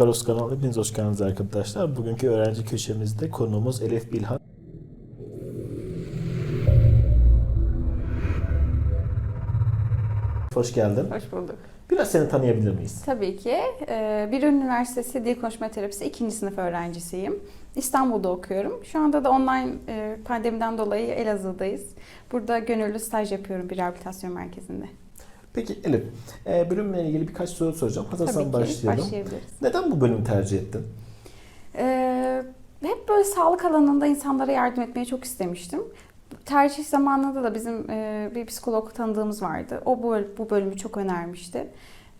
Karos kanalına hepiniz hoş geldiniz arkadaşlar. Bugünkü öğrenci köşemizde konuğumuz Elif Bilhan. Hoş geldin. Hoş bulduk. Biraz seni tanıyabilir miyiz? Tabii ki. Ee, Bir Üniversitesi Dil Konuşma Terapisi 2. sınıf öğrencisiyim. İstanbul'da okuyorum. Şu anda da online e, pandemiden dolayı Elazığ'dayız. Burada gönüllü staj yapıyorum bir rehabilitasyon merkezinde. Peki Elif, e, bölümle ilgili birkaç soru soracağım. Hazırsan Tabii ki başlayalım. başlayabiliriz. Neden bu bölümü tercih ettin? Ee, hep böyle sağlık alanında insanlara yardım etmeyi çok istemiştim. Tercih zamanında da bizim e, bir psikolog tanıdığımız vardı. O bu, bu bölümü çok önermişti.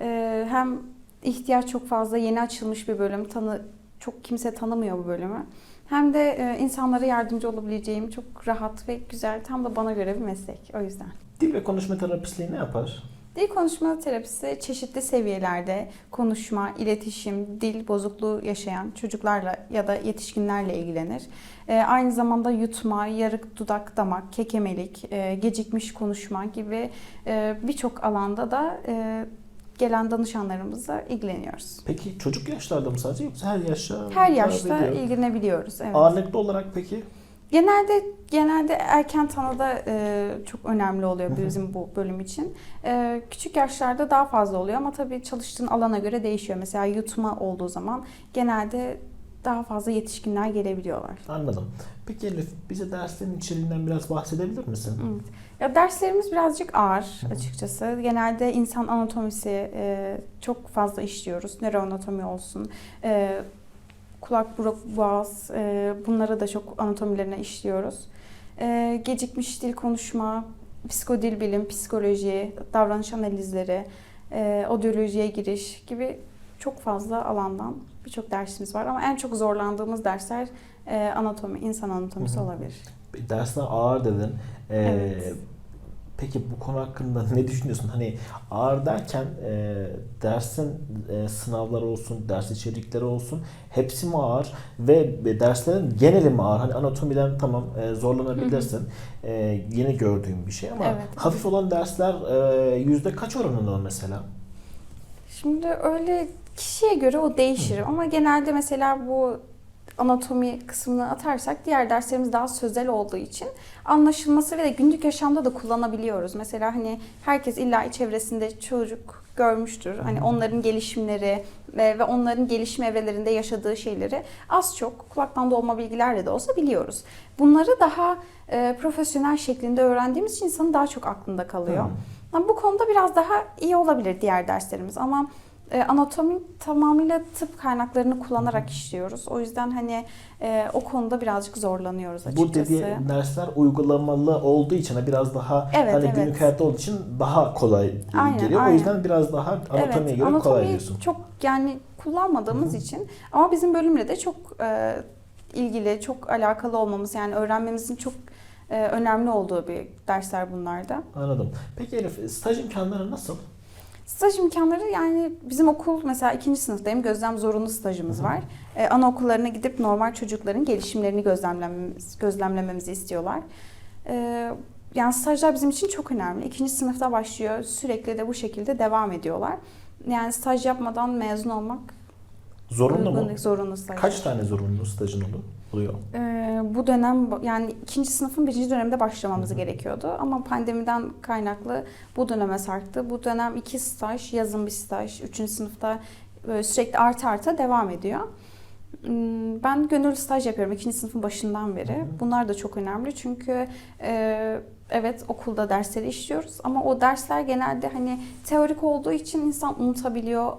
E, hem ihtiyaç çok fazla, yeni açılmış bir bölüm. Tanı, çok kimse tanımıyor bu bölümü. Hem de e, insanlara yardımcı olabileceğim çok rahat ve güzel, tam da bana göre bir meslek. O yüzden. Dil ve konuşma terapistliği ne yapar? Dil konuşma terapisi çeşitli seviyelerde konuşma, iletişim, dil bozukluğu yaşayan çocuklarla ya da yetişkinlerle ilgilenir. Ee, aynı zamanda yutma, yarık dudak damak, kekemelik, e, gecikmiş konuşma gibi e, birçok alanda da e, gelen danışanlarımızla ilgileniyoruz. Peki çocuk yaşlarda mı sadece yoksa her yaşta? Her yaşta ilgilenebiliyoruz. Evet. Ağırlıklı olarak peki? Genelde genelde erken tanıda e, çok önemli oluyor bizim bu bölüm için. E, küçük yaşlarda daha fazla oluyor ama tabii çalıştığın alana göre değişiyor. Mesela yutma olduğu zaman genelde daha fazla yetişkinler gelebiliyorlar. Anladım. Peki Elif, bize derslerin içeriğinden biraz bahsedebilir misin? Evet. Ya derslerimiz birazcık ağır açıkçası. Genelde insan anatomisi e, çok fazla işliyoruz. Nöroanatomi olsun, e, kulak, buruk, boğaz e, bunları da çok anatomilerine işliyoruz. E, gecikmiş dil konuşma, psikodil bilim, psikoloji, davranış analizleri, e, odyolojiye giriş gibi çok fazla alandan birçok dersimiz var. Ama en çok zorlandığımız dersler e, anatomi, insan anatomisi Hı hı. olabilir. Dersler ağır dedin. Ee, Evet. Peki bu konu hakkında ne düşünüyorsun? Hani ağır derken e, dersin e, sınavları olsun, ders içerikleri olsun hepsi mi ağır ve derslerin geneli mi ağır? Hani anatomiden tamam e, zorlanabilirsin. E, yeni gördüğüm bir şey ama Evet. hafif olan dersler e, yüzde kaç oranında mesela? Şimdi öyle kişiye göre o değişir ama genelde mesela bu anatomi kısmını atarsak diğer derslerimiz daha sözel olduğu için anlaşılması ve de günlük yaşamda da kullanabiliyoruz. Mesela hani herkes illa çevresinde çocuk görmüştür. Hani onların gelişimleri ve, ve onların gelişim evrelerinde yaşadığı şeyleri az çok kulaktan dolma bilgilerle de olsa biliyoruz. Bunları daha e, profesyonel şeklinde öğrendiğimiz için insanın daha çok aklında kalıyor. Hı. Yani bu konuda biraz daha iyi olabilir diğer derslerimiz ama e, anatomi tamamıyla tıp kaynaklarını kullanarak işliyoruz. O yüzden hani e, o konuda birazcık zorlanıyoruz açıkçası. Bu dediği dersler uygulamalı olduğu için hani biraz daha Evet, hani evet. günlük hayatta olduğu için daha kolay Aynen, geliyor. O aynen. yüzden biraz daha anatomiye evet, göre kolay diyorsun. çok yani kullanmadığımız Hı hı. için ama bizim bölümle de çok e, ilgili, çok alakalı olmamız yani öğrenmemizin çok e, önemli olduğu bir dersler bunlarda. Anladım. Peki Elif, staj imkanları nasıl? Staj imkanları yani bizim okul mesela ikinci sınıftayım gözlem zorunlu stajımız var. Ee, anaokullarına gidip normal çocukların gelişimlerini gözlemlememiz, gözlemlememizi istiyorlar. Ee, yani stajlar bizim için çok önemli. İkinci sınıfta başlıyor sürekli de bu şekilde devam ediyorlar. Yani staj yapmadan mezun olmak Zorunlu mu? zorunlu staj. Kaç tane zorunlu stajın olu- oluyor? Ee, bu dönem yani ikinci sınıfın birinci dönemde başlamamız gerekiyordu ama pandemiden kaynaklı bu döneme sarktı. Bu dönem iki staj, yazın bir staj, üçüncü sınıfta böyle sürekli arta arta devam ediyor. Hmm, Ben gönüllü staj yapıyorum ikinci sınıfın başından beri. Hı hı. Bunlar da çok önemli çünkü e, evet okulda dersleri işliyoruz ama o dersler genelde hani teorik olduğu için insan unutabiliyor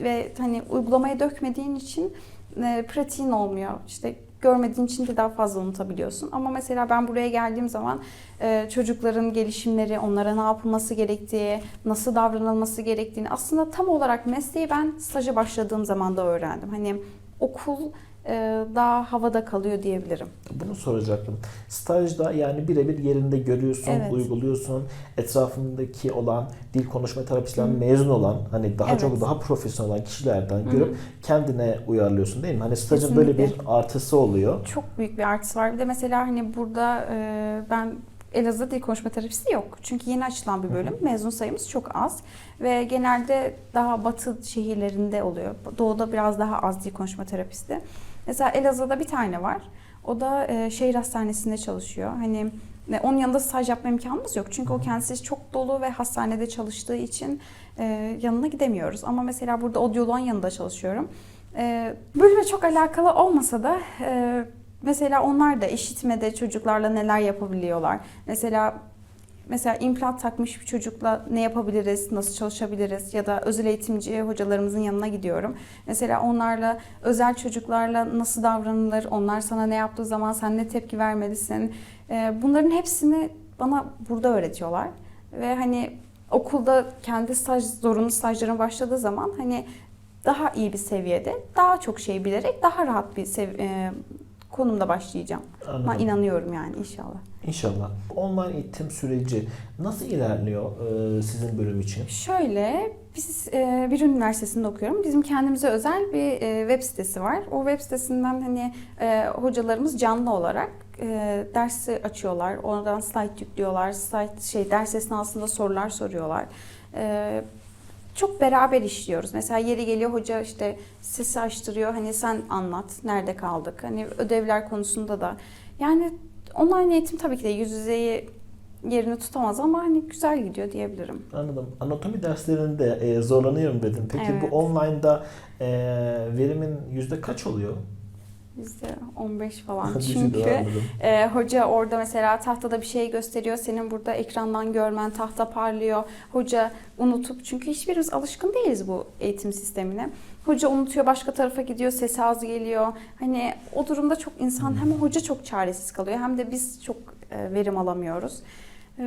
ve hani uygulamaya dökmediğin için e, pratiğin olmuyor. İşte görmediğin için de daha fazla unutabiliyorsun. Ama mesela ben buraya geldiğim zaman e, çocukların gelişimleri, onlara ne yapılması gerektiği, nasıl davranılması gerektiğini aslında tam olarak mesleği ben staja başladığım zaman da öğrendim. Hani okul daha havada kalıyor diyebilirim. Bunu soracaktım. Stajda yani birebir yerinde görüyorsun, Evet. uyguluyorsun. Etrafındaki olan dil konuşma terapisinden Hı. mezun olan hani daha Evet. çok daha profesyonel olan kişilerden Hı. görüp kendine uyarlıyorsun değil mi? Hani stajın böyle bir Kesinlikle. artısı oluyor. Çok büyük bir artısı var. Bir de mesela hani burada e, ben Elazığ Dil Konuşma Terapisi yok. Çünkü yeni açılan bir bölüm. Mezun sayımız çok az. Ve genelde daha batı şehirlerinde oluyor. Doğuda biraz daha az dil konuşma terapisti. Mesela Elazığ'da bir tane var. O da e, şehir hastanesinde çalışıyor. Hani ve onun yanında staj yapma imkanımız yok. Çünkü o kendisi çok dolu ve hastanede çalıştığı için e, yanına gidemiyoruz. Ama mesela burada odyoloğun yanında çalışıyorum. E, bölüme çok alakalı olmasa da e, mesela onlar da işitmede çocuklarla neler yapabiliyorlar. Mesela mesela implant takmış bir çocukla ne yapabiliriz, nasıl çalışabiliriz ya da özel eğitimci hocalarımızın yanına gidiyorum. Mesela onlarla özel çocuklarla nasıl davranılır, onlar sana ne yaptığı zaman sen ne tepki vermelisin. Ee, Bunların hepsini bana burada öğretiyorlar. Ve hani okulda kendi staj, zorunlu stajlarım başladığı zaman hani daha iyi bir seviyede, daha çok şey bilerek daha rahat bir sev- e, konumda başlayacağım. Anladım. inanıyorum yani inşallah. İnşallah. Online eğitim süreci nasıl ilerliyor e, sizin bölüm için? Şöyle, biz e, bir üniversitesinde okuyorum. Bizim kendimize özel bir e, web sitesi var. O web sitesinden hani e, hocalarımız canlı olarak e, dersi açıyorlar. Oradan slide yüklüyorlar. Slide şey ders esnasında sorular soruyorlar. E, çok beraber işliyoruz. Mesela yeri geliyor hoca işte sesi açtırıyor. Hani sen anlat. Nerede kaldık? Hani ödevler konusunda da. Yani online eğitim tabii ki de yüz yüzeyi yerini tutamaz ama hani güzel gidiyor diyebilirim. Anladım. Anatomi derslerinde e, zorlanıyorum dedim. Peki Evet. bu online'da e, verimin yüzde kaç oluyor? Bizde 15 falan. Çünkü e, hoca orada mesela tahtada bir şey gösteriyor. Senin burada ekrandan görmen, tahta parlıyor. Hoca unutup çünkü hiçbirimiz alışkın değiliz bu eğitim sistemine. Hoca unutuyor, başka tarafa gidiyor, sesi az geliyor. Hani o durumda çok insan hem hoca çok çaresiz kalıyor hem de biz çok e, verim alamıyoruz. E,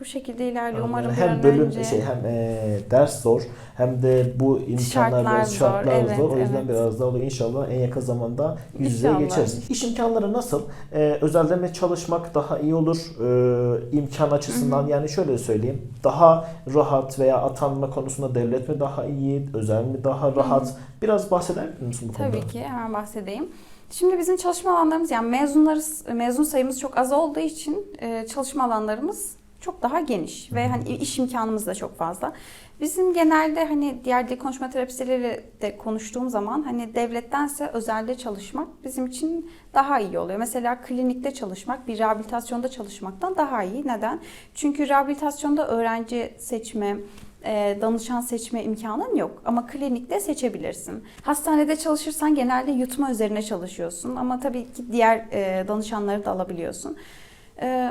bu şekilde ilerliyor. Umarım bir hem bölüm önce... şey hem e, ders zor hem de bu imkanlar Şartlar biraz zor, şartlar evet, zor. O yüzden evet. biraz daha oluyor. İnşallah en yakın zamanda yüz İnşallah. geçeriz. İş imkanları nasıl? E, özelde mi çalışmak daha iyi olur? E, imkan açısından yani şöyle söyleyeyim. Daha rahat veya atanma konusunda devlet mi daha iyi? Özel mi daha rahat? Biraz bahseder misin bu konuda? Tabii ki hemen bahsedeyim. Şimdi bizim çalışma alanlarımız yani mezunlarız mezun sayımız çok az olduğu için e, çalışma alanlarımız çok daha geniş ve hani iş imkanımız da çok fazla. Bizim genelde hani diğer dil konuşma terapistleriyle de konuştuğum zaman hani devlettense özelde çalışmak bizim için daha iyi oluyor. Mesela klinikte çalışmak bir rehabilitasyonda çalışmaktan daha iyi. Neden? Çünkü rehabilitasyonda öğrenci seçme, danışan seçme imkanın yok. Ama klinikte seçebilirsin. Hastanede çalışırsan genelde yutma üzerine çalışıyorsun. Ama tabii ki diğer e, danışanları da alabiliyorsun. E,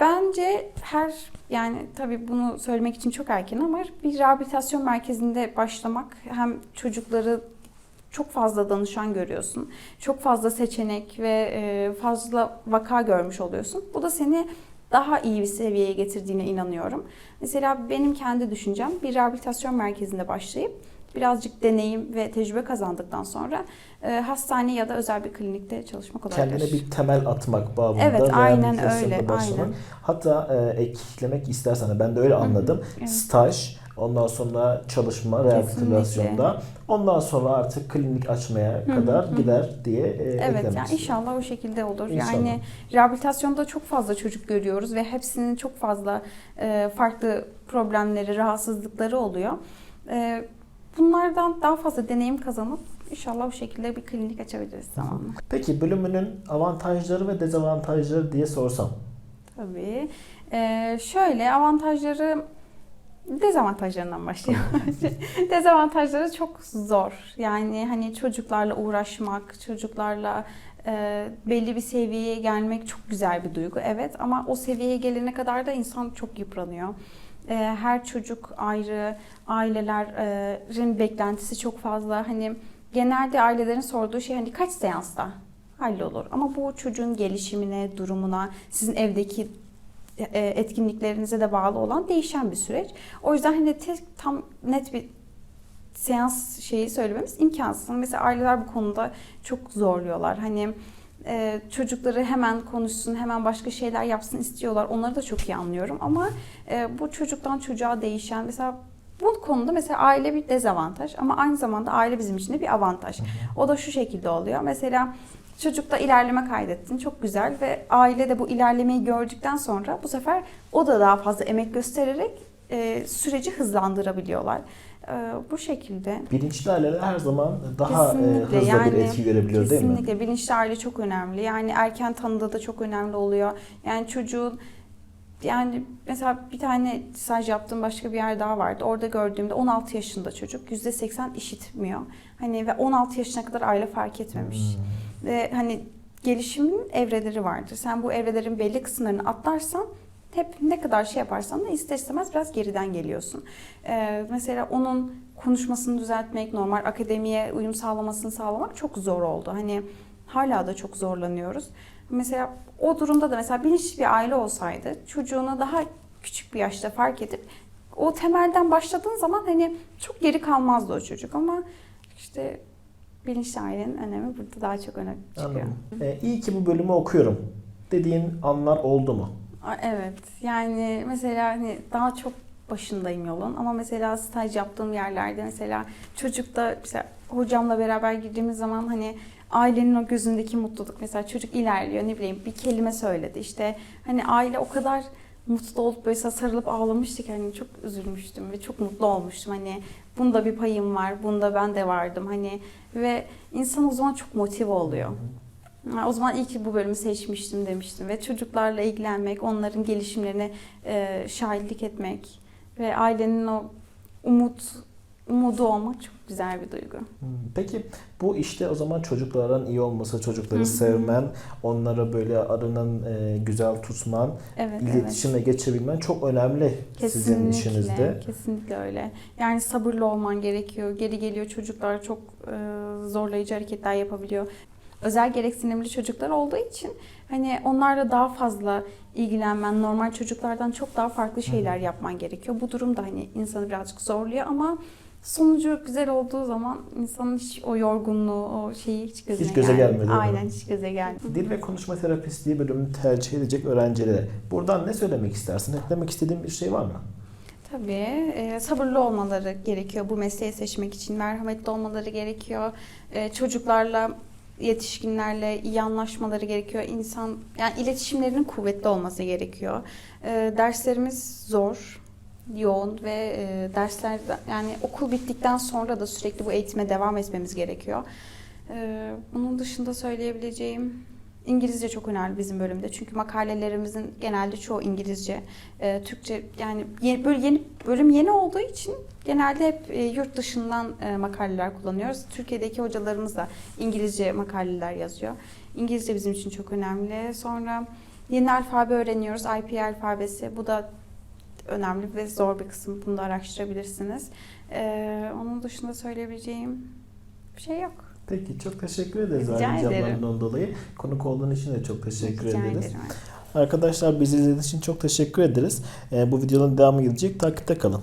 Bence her yani tabii bunu söylemek için çok erken ama bir rehabilitasyon merkezinde başlamak hem çocukları çok fazla danışan görüyorsun. Çok fazla seçenek ve e, fazla vaka görmüş oluyorsun. Bu da seni daha iyi bir seviyeye getirdiğine inanıyorum. Mesela benim kendi düşüncem bir rehabilitasyon merkezinde başlayıp birazcık deneyim ve tecrübe kazandıktan sonra e, hastane ya da özel bir klinikte çalışmak olabilir. Kendine bir temel atmak babında Evet, aynen öyle, başlamak. aynen. Hatta e, eklemek istersen ben de öyle anladım. evet. Staj, ondan sonra çalışma, rehabilitasyonda. Ondan sonra artık klinik açmaya hı, kadar hı gider diye e, Evet eklemek yani istiyorum. inşallah o şekilde olur. İnşallah. Yani rehabilitasyonda çok fazla çocuk görüyoruz ve hepsinin çok fazla e, farklı problemleri, rahatsızlıkları oluyor. E, bunlardan daha fazla deneyim kazanıp inşallah bu şekilde bir klinik açabiliriz zamanla. Peki bölümünün avantajları ve dezavantajları diye sorsam. Tabii. E, şöyle avantajları dezavantajlarından başlayalım. Dezavantajları çok zor. Yani hani çocuklarla uğraşmak, çocuklarla e, belli bir seviyeye gelmek çok güzel bir duygu. Evet ama o seviyeye gelene kadar da insan çok yıpranıyor. E, her çocuk ayrı, ailelerin beklentisi çok fazla. Hani genelde ailelerin sorduğu şey hani kaç seansta hallolur. Ama bu çocuğun gelişimine, durumuna, sizin evdeki etkinliklerinize de bağlı olan değişen bir süreç. O yüzden hani tek tam net bir seans şeyi söylememiz imkansız. Mesela aileler bu konuda çok zorluyorlar. Hani e, çocukları hemen konuşsun, hemen başka şeyler yapsın istiyorlar. Onları da çok iyi anlıyorum ama e, bu çocuktan çocuğa değişen mesela bu konuda mesela aile bir dezavantaj ama aynı zamanda aile bizim için de bir avantaj. O da şu şekilde oluyor. Mesela Çocukta ilerleme kaydettin. Çok güzel ve aile de bu ilerlemeyi gördükten sonra bu sefer o da daha fazla emek göstererek e, süreci hızlandırabiliyorlar. E, bu şekilde. Bilinçli aileler her zaman daha e, hızlı yani bir etki görebiliyor değil mi? Kesinlikle bilinçli aile çok önemli. Yani erken tanıda da çok önemli oluyor. Yani çocuğun yani mesela bir tane staj yaptığım başka bir yer daha vardı. Orada gördüğümde 16 yaşında çocuk %80 işitmiyor. Hani ve 16 yaşına kadar aile fark etmemiş. Hmm. Ve hani gelişimin evreleri vardır. Sen bu evrelerin belli kısımlarını atlarsan hep ne kadar şey yaparsan da ister istemez biraz geriden geliyorsun. Ee, mesela onun konuşmasını düzeltmek, normal akademiye uyum sağlamasını sağlamak çok zor oldu. Hani hala da çok zorlanıyoruz. Mesela o durumda da mesela bilinçli bir aile olsaydı çocuğunu daha küçük bir yaşta fark edip o temelden başladığın zaman hani çok geri kalmazdı o çocuk ama işte bilinçli ailenin önemi burada daha çok öne çıkıyor. Anladım. E, iyi ki bu bölümü okuyorum dediğin anlar oldu mu? Evet yani mesela hani daha çok başındayım yolun ama mesela staj yaptığım yerlerde mesela çocukta mesela hocamla beraber girdiğimiz zaman hani ailenin o gözündeki mutluluk mesela çocuk ilerliyor ne bileyim bir kelime söyledi işte hani aile o kadar mutlu olup böyle sarılıp ağlamıştık. Hani çok üzülmüştüm ve çok mutlu olmuştum. Hani bunda bir payım var bunda ben de vardım. Hani ve insan o zaman çok motive oluyor. O zaman iyi ki bu bölümü seçmiştim demiştim ve çocuklarla ilgilenmek, onların gelişimlerine şahitlik etmek ve ailenin o umut umudu olmak çok güzel bir duygu. Hmm, Peki bu işte o zaman çocukların iyi olması, çocukları sevmen, onlara böyle arının e, güzel tutman, Evet, iletişime geçebilmen çok önemli sizin işinizde. Kesinlikle öyle. Yani sabırlı olman gerekiyor. Geri geliyor çocuklar çok e, zorlayıcı hareketler yapabiliyor. Özel gereksinimli çocuklar olduğu için hani onlarla daha fazla ilgilenmen, normal çocuklardan çok daha farklı şeyler yapman gerekiyor. Bu durum da hani insanı birazcık zorluyor ama sonucu güzel olduğu zaman insanın hiç o yorgunluğu, o şeyi hiç gözüne Hiç göze değil mi? Aynen hiç göze gelmiyor. Dil ve konuşma terapistliği bölümünü tercih edecek öğrencilere buradan ne söylemek istersin? Eklemek istediğin bir şey var mı? Tabii e, sabırlı olmaları gerekiyor bu mesleği seçmek için. Merhametli olmaları gerekiyor. E, çocuklarla, yetişkinlerle iyi anlaşmaları gerekiyor. İnsan yani iletişimlerinin kuvvetli olması gerekiyor. E, derslerimiz zor, yoğun ve e, dersler yani okul bittikten sonra da sürekli bu eğitime devam etmemiz gerekiyor. E, bunun dışında söyleyebileceğim İngilizce çok önemli bizim bölümde. Çünkü makalelerimizin genelde çoğu İngilizce. Ee, Türkçe yani yeni, böyle yeni bölüm yeni olduğu için genelde hep e, yurt dışından e, makaleler kullanıyoruz. Türkiye'deki hocalarımız da İngilizce makaleler yazıyor. İngilizce bizim için çok önemli. Sonra yeni alfabe öğreniyoruz. IP alfabesi. Bu da önemli ve zor bir kısım. Bunu da araştırabilirsiniz. Ee, onun dışında söyleyebileceğim bir şey yok. Peki çok teşekkür ederiz Rica ayrıca ederim. cevaplarından dolayı. Konuk olduğun için de çok teşekkür Rica ederiz. ederim. Arkadaşlar bizi izlediğiniz için çok teşekkür ederiz. Ee, bu videonun devamı gelecek. Takipte kalın.